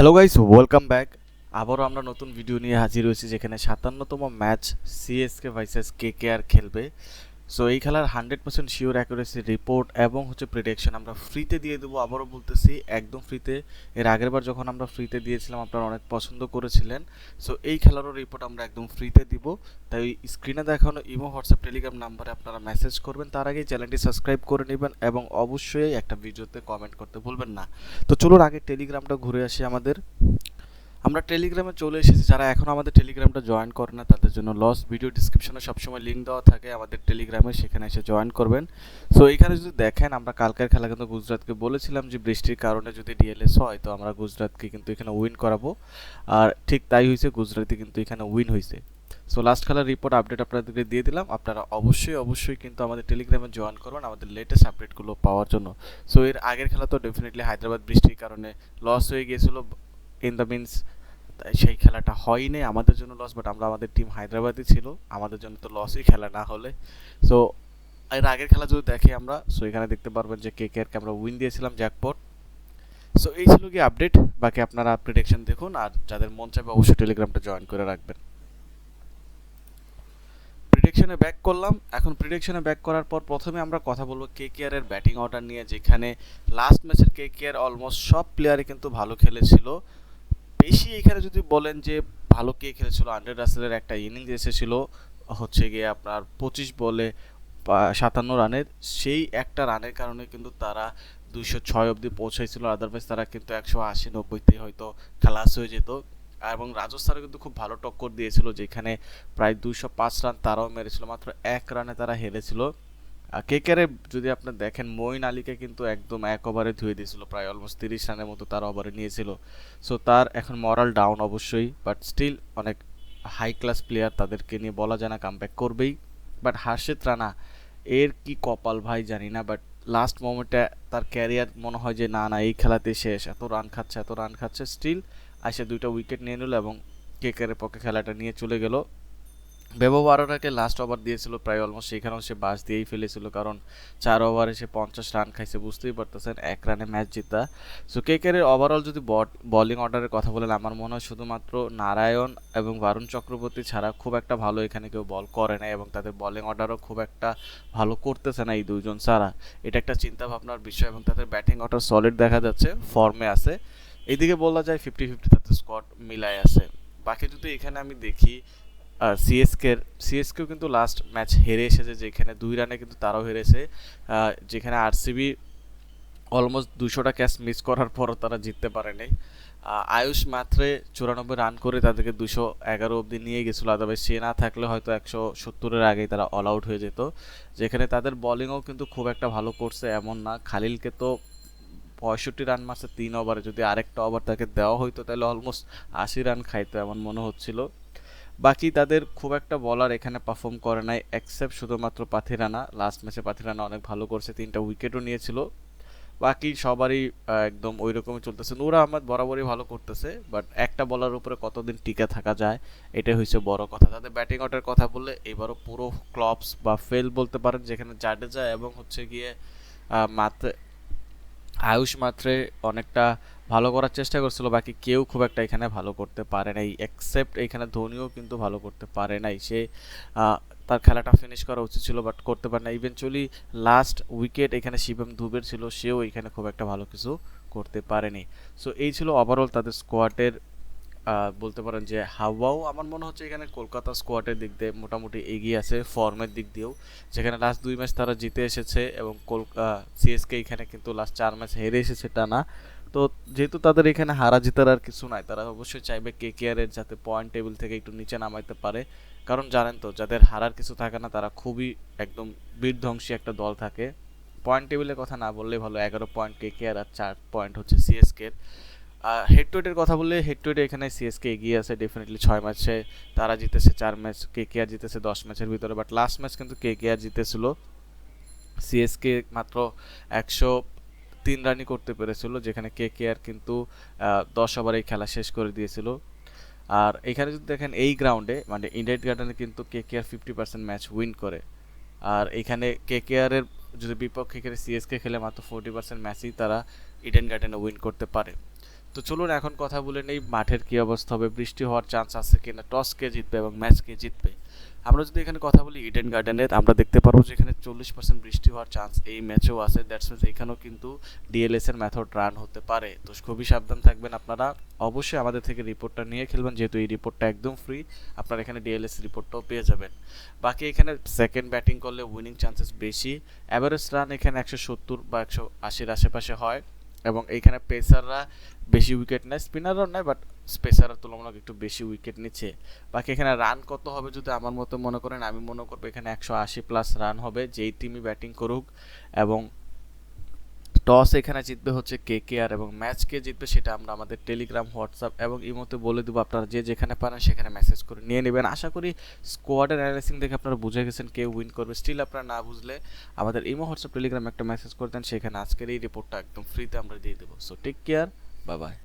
Hello guys welcome back আবারও আমরা নতুন ভিডিও নিয়ে হাজির হয়েছি যেখানে সাতান্নতম match CSK versus K K R খেলবে। সো এই খেলার hundred percent sure accuracy report এবং হচ্ছে প্রিডিকশন আমরা ফ্রিতে দিয়ে দেবো। আবারও বলতেছি, একদম ফ্রিতে এর আগের বার যখন আমরা ফ্রিতে দিয়েছিলাম, আপনারা অনেক পছন্দ করেছিলেন। সো এই খেলারও রিপোর্ট আমরা একদম ফ্রিতে দিব। তাই স্ক্রিনে দেখানো ইমো হোয়াটসঅ্যাপ টেলিগ্রাম নাম্বারে আপনারা মেসেজ করবেন। তার আগেই চ্যানেলটি সাবস্ক্রাইব করে নেবেন এবং অবশ্যই একটা ভিডিওতে কমেন্ট করতে ভুলবেন না। তো চলুন আগে টেলিগ্রামটা ঘুরে আসি আমাদের। আমরা টেলিগ্রামে চলে এসেছি, যারা এখন আমাদের টেলিগ্রামটা জয়েন করে না, তাদের জন্য লস ভিডিও ডিসক্রিপশনে সবসময় লিঙ্ক দেওয়া থাকে আমাদের টেলিগ্রামে, সেখানে এসে জয়েন করবেন। সো এখানে যদি দেখেন, আমরা কালকের খেলা কিন্তু গুজরাটকে বলেছিলাম যে বৃষ্টির কারণে যদি ডিএলএস হয়, তো আমরা গুজরাটকে কিন্তু এখানে উইন করাবো। আর ঠিক তাই হয়েছে, গুজরাটে কিন্তু এখানে উইন হয়েছে। সো লাস্ট খেলার রিপোর্ট আপডেট আপনাদেরকে দিয়ে দিলাম। আপনারা অবশ্যই অবশ্যই কিন্তু আমাদের টেলিগ্রামে জয়েন করবেন আমাদের লেটেস্ট আপডেটগুলো পাওয়ার জন্য। সো এর আগের খেলা তো ডেফিনেটলি হায়দ্রাবাদ বৃষ্টির কারণে লস হয়ে গিয়েছিল। ইন দ্য মিনস সেই খেলাটা হয়নি, আমাদের জন্য লস বাট আমরা আমাদের টিম হায়দ্রাবাদই ছিল, আমাদের জন্য তো লসই খেলা না হলে। সো এর আগের খেলা যদি দেখি আমরা সো এখানে দেখতে পারবেন যে কে কে আরকে আমরা উইন দিয়েছিলাম জ্যাকপট সো এই ছিল কি আপডেট বাকি আপনারা প্রিডিকশন দেখুন, আর যাদের মন চাইবে অবশ্যই টেলিগ্রামটা জয়েন করে রাখবেন। প্রিডিকশনে ব্যাক করলাম, এখন প্রিডিকশনে ব্যাক করার পর প্রথমে আমরা কথা বলব কে কে এর ব্যাটিং অর্ডার নিয়ে, যেখানে লাস্ট ম্যাচের কে কে অলমোস্ট সব প্লেয়ারই কিন্তু ভালো খেলেছিল। বেশি এখানে যদি বলেন যে ভালো কে খেলেছিল? আন্ডার রাসেলের একটা ইনিংস এসেছিল, হচ্ছে গিয়ে আপনার পঁচিশ বলে সাতান্ন রানের। সেই একটা রানের কারণে কিন্তু তারা দুইশো ছয় অবধি পৌঁছাইছিল আদারওয়াইজ তারা কিন্তু একশো আশি নব্বইতে হয়তো খালাস হয়ে যেত। এবং রাজস্থানও কিন্তু খুব ভালো টক্কর দিয়েছিল, যেখানে প্রায় দুইশো পাঁচ রান তারাও মেরেছিল, মাত্র এক রানে তারা হেরেছিল। কেকেরে যদি আপনি দেখেন মইন আলীকে কিন্তু একদম এক ওভারে ধুয়ে দিয়েছিল, প্রায় অলমোস্ট তিরিশ রানের মতো তার ওভারে নিয়েছিল। সো তার এখন মরাল ডাউন অবশ্যই বাট স্টিল অনেক হাই ক্লাস প্লেয়ার তাদেরকে নিয়ে বলা যায় না কামব্যাক করবেই। বাট হার্ষিত রানা, এর কি কপাল ভাই জানি না বাট লাস্ট মোমেন্টে তার ক্যারিয়ার মনে হয় যে, না না, এই খেলাতে শেষ, এত রান খাচ্ছে, এত রান খাচ্ছে। স্টিল আসে দুইটা উইকেট নিয়ে নিল এবং কেকের পক্ষে খেলাটা নিয়ে চলে গেল। বেবো বারোটাকে লাস্ট ওভার দিয়েছিল, প্রায় অলমোস্ট সেখানেও সে বাস দিয়েই ফেলেছিল, কারণ চার ওভারে সে পঞ্চাশ রান খাইছে, বুঝতেই পারতেছেন, এক রানে ম্যাচ জিতা। সো কেকের ওভারঅল যদি বলিং অর্ডারের কথা বলেন, আমার মনে হয় শুধুমাত্র নারায়ণ এবং বারুণ চক্রবর্তী ছাড়া খুব একটা ভালো এখানে কেউ বল করে না এবং তাদের বলিং অর্ডারও খুব একটা ভালো করতেছে না এই দুজন ছাড়া। এটা একটা চিন্তা ভাবনার বিষয় এবং তাদের ব্যাটিং অর্ডার সলিড দেখা যাচ্ছে ফর্মে আছে। এইদিকে বলা যায় ফিফটি ফিফটি তাদের স্কট মিলায় আছে। বাকি যদি এখানে আমি দেখি সিএসকের সিএসকেও কিন্তু লাস্ট ম্যাচ হেরে এসেছে, যেখানে দুই রানে কিন্তু তারাও হেরেছে। যেখানে আরসিবি অলমোস্ট দুশোটা ক্যাচ মিস করার পরও তারা জিততে পারেনি। আয়ুষ মাত্রে চুরানব্বই রান করে তাদেরকে দুশো এগারো অবধি নিয়ে গেছিল আদারওয়াইজ সে না থাকলে হয়তো একশো সত্তরের আগেই তারা অল আউট হয়ে যেত। যেখানে তাদের বলিংও কিন্তু খুব একটা ভালো করছে এমন না। খালিলকে তো পঁয়ষট্টি রান মারছে, তিন ওভারে যদি আরেকটা ওভার তাকে দেওয়া হইতো, তাহলে অলমোস্ট আশি রান খাইতো এমন মনে হচ্ছিল। বাকি তাদের খুব একটা বলার এখানে পারফর্ম করে নাই এক্সেপ্ট শুধুমাত্র পাথিরানা লাস্ট ম্যাচে পাথিরানা অনেক ভালো করছে, তিনটা উইকেটও নিয়েছিল। বাকি সবারই একদম ওই রকমই চলতেছে। নূর আহমদ বরাবরই ভালো করতেছে বাট একটা বলার উপরে কতদিন টিকে থাকা যায়, এটাই হয়েছে বড় কথা। তাদের ব্যাটিং অর্ডার কথা বললে এবারও পুরো ক্লবস বা ফেল বলতে পারেন, যেখানে জাডেজা এবং হচ্ছে গিয়ে মাত্র, আয়ুষ মাত্রে অনেকটা ভালো করার চেষ্টা করছিল, বাকি কেউ খুব একটা এখানে ভালো করতে পারে নাই এক্সেপ্ট এখানে ধোনিও কিন্তু ভালো করতে পারে নাই। সে তার খেলাটা ফিনিশ করা উচিত ছিল বাট করতে পারে না ইভেনচুয়ালি লাস্ট উইকেট এখানে শিবম ধুবের ছিল, সেও এখানে খুব একটা ভালো কিছু করতে পারেনি সো এই ছিল ওভারঅল তাদের স্কোয়াডের বলতে পারেন যে হাওয়াও। আমার মনে হচ্ছে এখানে কলকাতা স্কোয়াডের দিক দিয়ে মোটামুটি এগিয়ে আছে ফর্মের দিক দিয়েও। যেখানে লাস্ট দুই ম্যাচ তারা জিতে এসেছে এবং কলকাতা সিএসকে এখানে কিন্তু লাস্ট চার ম্যাচ হেরে এসেছে টানা। তো যেহেতু তাদের এখানে হারা জিতার আর কিছু নাই, তারা অবশ্যই চাইবে কে কেয়ারের যাতে পয়েন্ট টেবিল থেকে একটু নিচে নামাইতে পারে। কারণ জানেন তো, যাদের হারার কিছু থাকে না, তারা খুবই একদম বীরধ্বংসী একটা দল থাকে। পয়েন্ট টেবিলের কথা না বললে ভালো, এগারো পয়েন্ট কে কেয়ার আর আর চার পয়েন্ট হচ্ছে সিএসকের হেড টু হেডের কথা বললে হেড টু হেডে এখানে সিএসকে এগিয়ে আছে ডেফিনেটলি ছয় ম্যাচে। তারা জিতেছে চার ম্যাচ কে কে আর জিতেছে দশ ম্যাচের ভিতরে বাট লাস্ট ম্যাচ কিন্তু কে কে আর জিতেছিল সিএসকে মাত্র একশো তিন রানই করতে পেরেছিল, যেখানে কে কে আর কিন্তু দশ ওভারেই খেলা শেষ করে দিয়েছিল। আর এখানে যদি দেখেন এই গ্রাউন্ডে মানে ইন্ডিয়ান গার্ডেনে কিন্তু K K R fifty percent match win করে। আর এখানে কে কে আরের যদি বিপক্ষে খেলে সিএসকে খেলে মাত্র ফোরটি পার্সেন্ট ম্যাচই তারা ইডেন গার্ডেনে উইন করতে পারে। তো চলুন এখন কথা বলে নেই, মাঠের কি অবস্থা হবে, বৃষ্টি হওয়ার চান্স আছে কিনা টস কে জিতবে এবং ম্যাচ কে জিতবে? আমরা যদি এখানে কথা বলি ইডেন গার্ডেনের আমরা দেখতে পারব যে এখানে চল্লিশ পার্সেন্ট বৃষ্টি হওয়ার চান্স এই ম্যাচেও আছে। দ্যাটস মিনস এখানেও কিন্তু ডিএলএস এর মেথড রান হতে পারে। তো খুবই সাবধান থাকবেন আপনারা। অবশ্যই আমাদের থেকে রিপোর্টটা নিয়ে খেলবেন, যেহেতু এই রিপোর্টটা একদম ফ্রি আপনারা এখানে ডিএলএস রিপোর্টটাও পেয়ে যাবেন। বাকি এখানে সেকেন্ড ব্যাটিং করলে উইনিং চান্সেস বেশি। অ্যাভারেজ রান এখানে একশো সত্তর বা একশো আশির আশেপাশে হয়। এবং এইখানে পেসাররা বেশি উইকেট নেয় স্পিনারও নেয় বাট স্পেসার তুলনামূলক একটু বেশি উইকেট নিচ্ছে। বাকি এখানে রান কত হবে যদি আমার মতো মনে করেন, আমি মনে করব এখানে একশো আশি প্লাস রান হবে, যেই টিমই ব্যাটিং করুক এবং টস এখানে জিতবে হচ্ছে কে কে আর এবং ম্যাচ কে জিতবে সেটা আমরা আমাদের টেলিগ্রাম হোয়াটসঅ্যাপ এবং ইমোতে বলে দেবো। আপনারা যে যেখানে পারেন সেখানে মেসেজ করে নিয়ে নেবেন। আশা করি স্কোয়াডের অ্যানালাইসিং দেখে আপনারা বুঝে গেছেন কে উইন করবে। স্টিল আপনারা না বুঝলে আমাদের ইমো হোয়াটসঅ্যাপ টেলিগ্রাম একটা মেসেজ করে দেন। সেখানে আজকের এই রিপোর্টটা একদম ফ্রিতে আমরা দিয়ে দেবো। So take care bye bye